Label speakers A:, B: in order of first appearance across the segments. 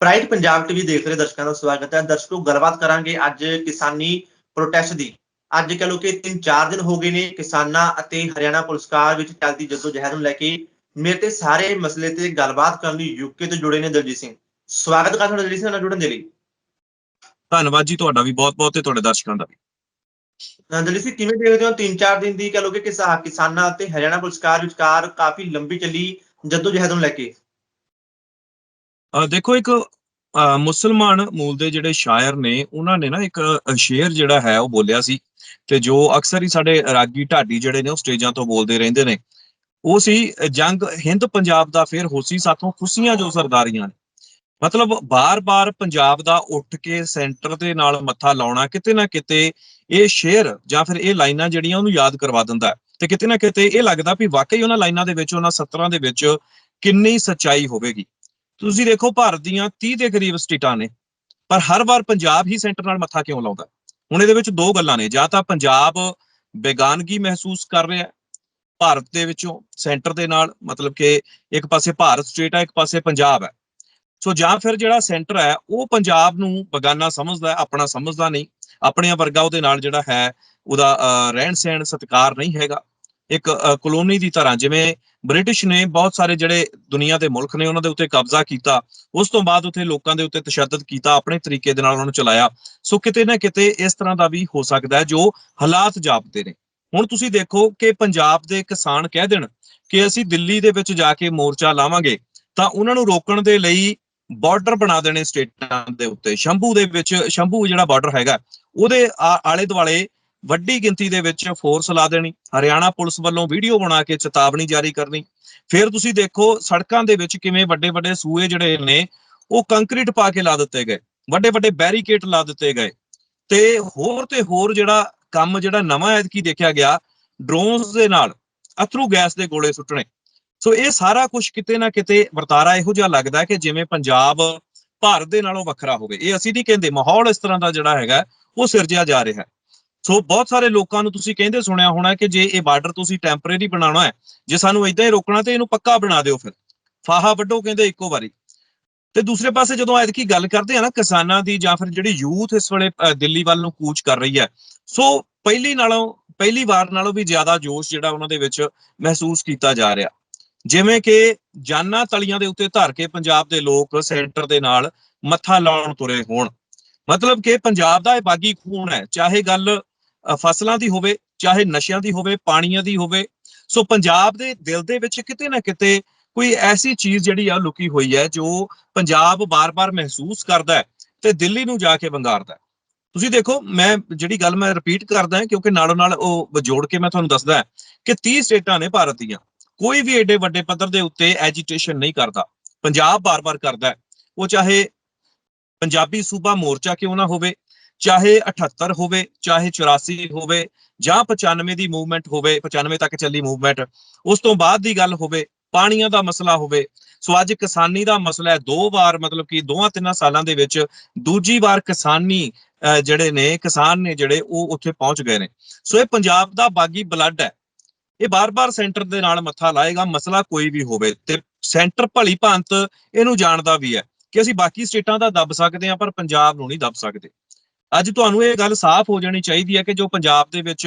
A: Pride Punjab TV ਦੇਖ ਰਹੇ ਦਰਸ਼ਕਾਂ ਦਾ ਸਵਾਗਤ ਹੈ। ਦਰਸ਼ਕੋ ਗੱਲਬਾਤ ਕਰਾਂਗੇ ਅੱਜ ਕਿਸਾਨੀ ਪ੍ਰੋਟੈਸਟ ਦੀ। ਅੱਜ ਕਹ ਲੋ ਕਿ 3-4 ਦਿਨ ਹੋ ਗਏ ਨੇ ਕਿਸਾਨਾਂ ਅਤੇ ਹਰਿਆਣਾ ਪੁਰਸਕਾਰ ਵਿੱਚ ਚੱਲਦੀ ਜਦੋਜਹਿਦ ਨੂੰ ਲੈ ਕੇ। ਮੇਰੇ ਤੇ ਸਾਰੇ ਮਸਲੇ ਤੇ ਗੱਲਬਾਤ ਕਰਨ ਲਈ ਯੂਕੇ ਤੋਂ ਜੁੜੇ ਨੇ ਦਲਜੀਤ ਸਿੰਘ। ਸਵਾਗਤ ਕਰਦਾ ਹਾਂ ਦਲਜੀਤ ਸਿੰਘ ਨਾਲ ਜੁੜਨ ਦੇ ਲਈ।
B: ਧੰਨਵਾਦ ਜੀ ਤੁਹਾਡਾ ਵੀ ਬਹੁਤ-ਬਹੁਤ ਤੇ ਤੁਹਾਡੇ ਦਰਸ਼ਕਾਂ ਦਾ ਵੀ।
A: ਦਲਜੀਤ ਸਿੰਘ ਕਿਵੇਂ ਦੇਖਦੇ ਹੋ 3-4 ਦਿਨ ਦੀ ਕਹ ਲੋ ਕਿ ਕਿਸਾ ਕਿਸਾਨਾਂ ਅਤੇ ਹਰਿਆਣਾ ਪੁਰਸਕਾਰ ਵਿਚਕਾਰ ਕਾਫੀ ਲੰਬੀ ਚੱਲੀ ਜਦੋਜਹਿਦ ਨੂੰ ਲੈ ਕੇ?
B: ਦੇਖੋ ਇੱਕ, ਅਹ ਮੁਸਲਮਾਨ ਮੂਲ ਦੇ ਜਿਹੜੇ ਸ਼ਾਇਰ ਨੇ, ਉਹਨਾਂ ਨੇ ਨਾ ਇੱਕ ਸ਼ੇਰ ਜਿਹੜਾ ਹੈ, ਉਹ ਬੋਲਿਆ ਸੀ ਤੇ ਜੋ ਅਕਸਰ ਹੀ ਸਾਡੇ ਰਾਗੀ ਢਾਡੀ ਜਿਹੜੇ ਨੇ, ਉਹ ਸਟੇਜਾਂ ਤੋਂ ਬੋਲਦੇ ਰਹਿੰਦੇ ਨੇ। ਉਹ ਸੀ ਜੰਗ ਹਿੰਦ ਪੰਜਾਬ ਦਾ, ਫੇਰ ਹੋਸੀ ਸਾਥੋਂ ਖੁਸ਼ੀਆਂ ਜੋ ਸਰਦਾਰੀਆਂ ਨੇ। ਮਤਲਬ ਬਾਰ-ਬਾਰ ਪੰਜਾਬ ਦਾ ਉੱਠ ਕੇ ਸੈਂਟਰ ਦੇ ਨਾਲ ਮੱਥਾ ਲਾਉਣਾ, ਕਿਤੇ ਨਾ ਕਿਤੇ ਇਹ ਸ਼ੇਰ ਜਾਂ ਫਿਰ ਇਹ ਲਾਈਨਾਂ ਜਿਹੜੀਆਂ, ਉਹਨੂੰ ਯਾਦ ਕਰਵਾ ਦਿੰਦਾ ਤੇ ਕਿਤੇ ਨਾ ਕਿਤੇ ਇਹ ਲੱਗਦਾ ਵੀ ਵਾਕਈ ਉਹਨਾਂ ਲਾਈਨਾਂ ਦੇ ਵਿੱਚ, ਉਹਨਾਂ ਸਤਰਾਂ ਦੇ ਵਿੱਚ ਕਿੰਨੀ ਸੱਚਾਈ ਹੋਵੇਗੀ। ਤੁਸੀਂ ਦੇਖੋ ਭਾਰਤ ਦੀਆਂ 30 ਦੇ ਕਰੀਬ ਸਟੇਟਾਂ ਨੇ ਪਰ ਹਰ ਵਾਰ ਪੰਜਾਬ ਹੀ ਸੈਂਟਰ ਨਾਲ ਮੱਥਾ ਕਿਉਂ ਲਾਉਂਦਾ? ਹੁਣ ਇਹਦੇ ਵਿੱਚ ਦੋ ਗੱਲਾਂ ਨੇ ਜਾਂ ਤਾਂ ਪੰਜਾਬ ਬੇਗਾਨਗੀ ਮਹਿਸੂਸ ਕਰ ਰਿਹਾ ਭਾਰਤ ਦੇ ਵਿੱਚੋਂ ਸੈਂਟਰ ਦੇ ਨਾਲ ਮਤਲਬ ਕਿ ਇੱਕ ਪਾਸੇ ਭਾਰਤ ਸਟੇਟ ਹੈ ਇੱਕ ਪਾਸੇ ਪੰਜਾਬ ਹੈ। ਸੋ ਜਾਂ ਫਿਰ ਜਿਹੜਾ ਸੈਂਟਰ ਹੈ ਉਹ ਪੰਜਾਬ ਨੂੰ ਬਗਾਨਾ ਸਮਝਦਾ ਹੈ ਆਪਣਾ ਸਮਝਦਾ ਨਹੀਂ ਆਪਣਿਆਂ ਵਰਗਾ ਉਹਦੇ ਨਾਲ ਜਿਹੜਾ ਹੈ ਉਹਦਾ ਅਹ, ਰਹਿਣ ਸਹਿਣ ਸਤਿਕਾਰ ਨਹੀਂ ਹੈਗਾ। ਇੱਕ ਕਲੋਨੀ ਦੀ ਤਰ੍ਹਾਂ ਜਿਵੇਂ ਬ੍ਰਿਟਿਸ਼ ਨੇ ਬਹੁਤ ਸਾਰੇ ਜਿਹੜੇ ਦੁਨੀਆ ਦੇ ਮੁਲਕ ਨੇ ਉਹਨਾਂ ਦੇ ਉੱਤੇ ਕਬਜ਼ਾ ਕੀਤਾ, ਉਸ ਤੋਂ ਬਾਅਦ ਉੱਥੇ ਲੋਕਾਂ ਦੇ ਉੱਤੇ ਤਸ਼ੱਦਦ ਕੀਤਾ, ਆਪਣੇ ਤਰੀਕੇ ਦੇ ਨਾਲ ਉਹਨਾਂ ਨੂੰ ਚਲਾਇਆ। ਸੋ ਕਿਤੇ ਨਾ ਕਿਤੇ ਇਸ ਤਰ੍ਹਾਂ ਦਾ ਵੀ ਹੋ ਸਕਦਾ ਹੈ, ਜੋ ਹਾਲਾਤ ਜਾਪਦੇ ਨੇ। ਹੁਣ ਤੁਸੀਂ ਦੇਖੋ ਕਿ ਪੰਜਾਬ ਦੇ ਕਿਸਾਨ ਕਹਿ ਦੇਣ ਕਿ ਅਸੀਂ ਦਿੱਲੀ ਦੇ ਵਿੱਚ ਜਾ ਕੇ ਮੋਰਚਾ ਲਾਵਾਂਗੇ, ਤਾਂ ਉਹਨਾਂ ਨੂੰ ਰੋਕਣ ਦੇ ਲਈ ਬਾਰਡਰ ਬਣਾ ਦੇਣੇ ਸਟੇਟਾਂ ਦੇ ਉੱਤੇ। ਸ਼ੰਭੂ ਦੇ ਵਿੱਚ, ਸ਼ੰਭੂ ਜਿਹੜਾ ਬਾਰਡਰ ਹੈਗਾ, ਉਹਦੇ ਆ- ਆਲੇ ਦੁਆਲੇ ਵੱਡੀ ਗਿਣਤੀ ਦੇ ਵਿੱਚ ਫੋਰਸ ਲਾ ਦੇਣੀ, ਹਰਿਆਣਾ ਪੁਲਿਸ ਵੱਲੋਂ ਵੀਡੀਓ ਬਣਾ ਕੇ ਚੇਤਾਵਨੀ ਜਾਰੀ ਕਰਨੀ। ਫਿਰ ਤੁਸੀਂ ਦੇਖੋ ਸੜਕਾਂ ਦੇ ਵਿੱਚ ਕਿਵੇਂ ਵੱਡੇ ਵੱਡੇ ਸੂਏ ਜਿਹੜੇ ਨੇ, ਉਹ ਕੰਕਰੀਟ ਪਾ ਕੇ ਲਾ ਦਿੱਤੇ ਗਏ ਵੱਡੇ ਵੱਡੇ ਬੈਰੀਕੇਡ ਲਾ ਦਿੱਤੇ ਗਏ। ਤੇ ਹੋਰ ਤੇ ਹੋਰ ਜਿਹੜਾ ਕੰਮ ਜਿਹੜਾ ਨਵਾਂ ਐਤਕੀ ਦੇਖਿਆ ਗਿਆ ਡਰੋਨਸ ਦੇ ਨਾਲ, ਅਥਰੂ ਗੈਸ ਦੇ ਗੋਲੇ ਸੁੱਟਣੇ। ਸੋ ਇਹ ਸਾਰਾ ਕੁਝ ਕਿਤੇ ਨਾ ਕਿਤੇ ਵਰਤਾਰਾ ਇਹੋ ਜਿਹਾ ਲੱਗਦਾ ਕਿ ਜਿਵੇਂ ਪੰਜਾਬ ਭਾਰਤ ਦੇ ਨਾਲੋਂ ਵੱਖਰਾ ਹੋਵੇ। ਇਹ ਅਸੀਂ ਨਹੀਂ ਕਹਿੰਦੇ, ਮਾਹੌਲ ਇਸ ਤਰ੍ਹਾਂ ਦਾ ਜਿਹੜਾ ਹੈਗਾ, ਉਹ ਸਿਰਜਿਆ ਜਾ ਰਿਹਾ ਹੈ। ਸੋ ਬਹੁਤ ਸਾਰੇ ਲੋਕਾਂ ਨੂੰ ਤੁਸੀਂ ਕਹਿੰਦੇ ਸੁਣਿਆ ਹੋਣਾ ਕਿ ਜੇ ਇਹ ਬਾਰਡਰ ਤੁਸੀਂ ਟੈਂਪਰੇਰੀ ਬਣਾਉਣਾ ਹੈ, ਜੇ ਸਾਨੂੰ ਇਦਾਂ ਹੀ ਰੋਕਣਾ ਤੇ ਇਹਨੂੰ ਪੱਕਾ ਬਣਾ ਦਿਓ ਫਿਰ। ਫਾਹਾ ਵੱਡੋ ਕਹਿੰਦੇ ਇੱਕੋ ਵਾਰੀ। ਤੇ ਦੂਸਰੇ ਪਾਸੇ ਜਦੋਂ ਐਤਕੀ ਗੱਲ ਕਰਦੇ ਆ ਨਾ ਕਿਸਾਨਾਂ ਦੀ ਜਾਂ ਫਿਰ ਜਿਹੜੀ ਯੂਥ ਇਸ ਵੇਲੇ ਦਿੱਲੀ ਵੱਲ ਨੂੰ ਕੂਚ ਕਰ ਰਹੀ ਹੈ, ਸੋ ਪਹਿਲੀ ਨਾਲੋਂ, ਪਹਿਲੀ ਵਾਰ ਨਾਲੋਂ ਵੀ ਜ਼ਿਆਦਾ ਜੋਸ਼ ਜਿਹੜਾ ਉਹਨਾਂ ਦੇ ਵਿੱਚ ਮਹਿਸੂਸ ਕੀਤਾ ਜਾ ਰਿਹਾ। ਜਿਵੇਂ ਕਿ ਜਾਨਾਂ ਤਲੀਆਂ ਦੇ ਉੱਤੇ ਧਰ ਕੇ ਪੰਜਾਬ ਦੇ ਲੋਕ ਸੈਂਟਰ ਦੇ ਨਾਲ ਮੱਥਾ ਲਾਉਣ ਤੁਰੇ ਹੋਣ। ਮਤਲਬ ਕਿ ਪੰਜਾਬ ਦਾ ਇਹ ਬਾਗੀ ਖੂਨ ਹੈ, ਚਾਹੇ ਗੱਲ ਫਸਲਾਂ ਦੀ ਹੋਵੇ, ਚਾਹੇ ਨਸ਼ਿਆਂ ਦੀ ਹੋਵੇ, ਪਾਣੀਆਂ ਦੀ ਹੋਵੇ, ਸੋ ਪੰਜਾਬ ਦੇ ਦਿਲ ਦੇ ਵਿੱਚ ਕਿਤੇ ਨਾ ਕਿਤੇ ਕੋਈ ਐਸੀ ਚੀਜ਼ ਜਿਹੜੀ ਆ ਲੁਕੀ ਹੋਈ ਹੈ, ਜੋ ਪੰਜਾਬ ਬਾਰ-ਬਾਰ ਮਹਿਸੂਸ ਕਰਦਾ ਹੈ ਤੇ ਦਿੱਲੀ ਨੂੰ ਜਾ ਕੇ ਵੰਗਾਰਦਾ ਹੈ। ਤੁਸੀਂ ਦੇਖੋ, ਮੈਂ ਜਿਹੜੀ ਗੱਲ ਮੈਂ ਰਿਪੀਟ ਕਰਦਾ ਕਿਉਂਕਿ ਨਾਲੋਂ ਨਾਲ ਉਹ ਜੋੜ ਕੇ ਮੈਂ ਤੁਹਾਨੂੰ ਦੱਸਦਾ ਕਿ 30 ਸਟੇਟਾਂ ਨੇ ਭਾਰਤ ਦੀਆਂ। ਕੋਈ ਵੀ ਏਡੇ ਵੱਡੇ ਪੱਧਰ ਦੇ ਉੱਤੇ ਐਜੀਟੇਸ਼ਨ ਨਹੀਂ ਕਰਦਾ। ਪੰਜਾਬ ਬਾਰ-ਬਾਰ ਕਰਦਾ ਉਹ ਚਾਹੇ ਪੰਜਾਬੀ ਸੂਬਾ ਮੋਰਚਾ ਕਿਉਂ ਨਾ ਹੋਵੇ ਚਾਹੇ 78 ਹੋਵੇ, ਚਾਹੇ 84 ਹੋਵੇ ਜਾਂ 95 ਦੀ ਮੂਵਮੈਂਟ ਹੋਵੇ 95 ਤੱਕ ਚੱਲੀ ਮੂਵਮੈਂਟ ਉਸ ਤੋਂ ਬਾਅਦ ਦੀ ਗੱਲ ਹੋਵੇ, ਪਾਣੀਆਂ ਦਾ ਮਸਲਾ ਹੋਵੇ, ਸੋ ਅੱਜ ਕਿਸਾਨੀ ਦਾ ਮਸਲਾ ਹੈ, ਦੋ ਵਾਰ ਮਤਲਬ ਕਿ ਦੋਹਾਂ ਤਿੰਨਾਂ ਸਾਲਾਂ ਦੇ ਵਿੱਚ ਦੂਜੀ ਵਾਰ ਕਿਸਾਨੀ ਜਿਹੜੇ ਨੇ, ਕਿਸਾਨ ਨੇ ਜਿਹੜੇ ਉਹ ਉੱਥੇ ਪਹੁੰਚ ਗਏ ਨੇ। ਸੋ ਇਹ ਪੰਜਾਬ ਦਾ ਬਾਗੀ ਬਲੱਡ ਹੈ। ਇਹ ਬਾਰ-ਬਾਰ ਸੈਂਟਰ ਦੇ ਨਾਲ ਮੱਥਾ ਲਾਏਗਾ, ਮਸਲਾ ਕੋਈ ਵੀ ਹੋਵੇ ਤੇ ਸੈਂਟਰ ਭਲੀ ਭਾਂਤ ਇਹਨੂੰ ਜਾਣਦਾ ਵੀ ਹੈ ਕਿ ਅਸੀਂ ਬਾਕੀ ਸਟੇਟਾਂ ਦਾ ਦੱਬ ਸਕਦੇ ਹਾਂ, ਪਰ ਪੰਜਾਬ ਨੂੰ ਨਹੀਂ ਦੱਬ ਸਕਦੇ। ਅੱਜ ਤੁਹਾਨੂੰ ਇਹ ਗੱਲ ਸਾਫ਼ ਹੋ ਜਾਣੀ ਚਾਹੀਦੀ ਹੈ ਕਿ ਜੋ ਪੰਜਾਬ ਦੇ ਵਿੱਚ